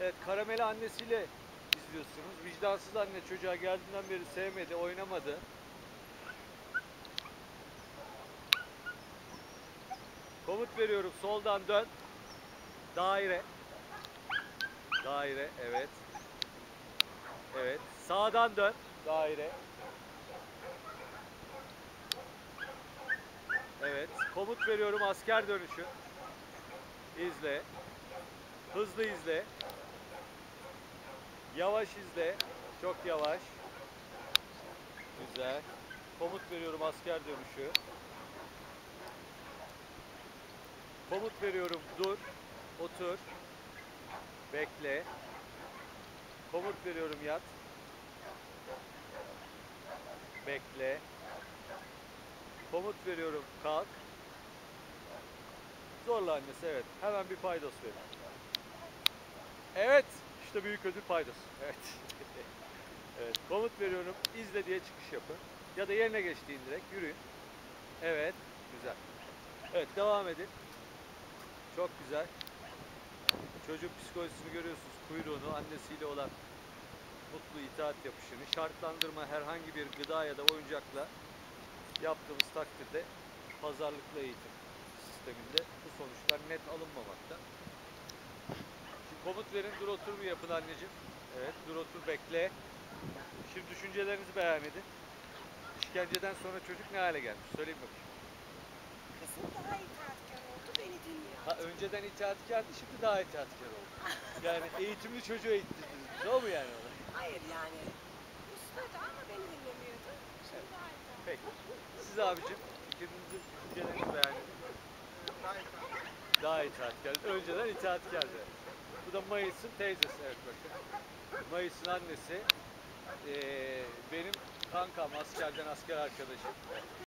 Evet Karameli annesiyle izliyorsunuz. Vicdansız anne çocuğa geldiğinden beri sevmedi, oynamadı. Komut veriyorum soldan dön. Daire. Daire evet. Evet. Sağdan dön. Daire. Evet. Komut veriyorum asker dönüşü. İzle. Hızlı izle. Yavaş izle. Çok yavaş. Güzel. Komut veriyorum asker dönüşü. Komut veriyorum dur. Otur. Bekle. Komut veriyorum yat. Bekle. Komut veriyorum kalk. Zorla annesi evet. Hemen bir paydos verin. Evet. İşte büyük ödül paydos. Evet. evet. Komut veriyorum. izle diye çıkış yapın. Ya da yerine geçtiğin direkt yürüyün. Evet. Güzel. Evet devam edin. Çok güzel. Çocuk psikolojisini görüyorsunuz. Kuyruğunu, annesiyle olan mutlu itaat yapışını, şartlandırma herhangi bir gıda ya da oyuncakla yaptığımız takdirde pazarlıklı eğitim sisteminde bu sonuçlar net alınmamakta. Komut verin, dur otur mu yapın anneciğim? Evet, dur otur bekle. Şimdi düşüncelerinizi beyan edin. İşkenceden sonra çocuk ne hale gelmiş? Söyleyin bakayım. Kızım daha itaatkar oldu, beni dinliyor. Ha, önceden itaatkardı, şimdi daha itaatkar oldu. Yani eğitimli çocuğu eğittirdiniz. O mu yani olay? Hayır yani. Ustadı ama beni dinlemiyordu. Şimdi daha itaatkar. Peki. Siz abicim fikrinizi, düşüncelerinizi beyan edin. Daha itaatkar. Önceden itaatkardı. Bu da Mayıs'ın teyzesi. Evet bakın. Mayıs'ın annesi. Ee, benim kankam askerden asker arkadaşım.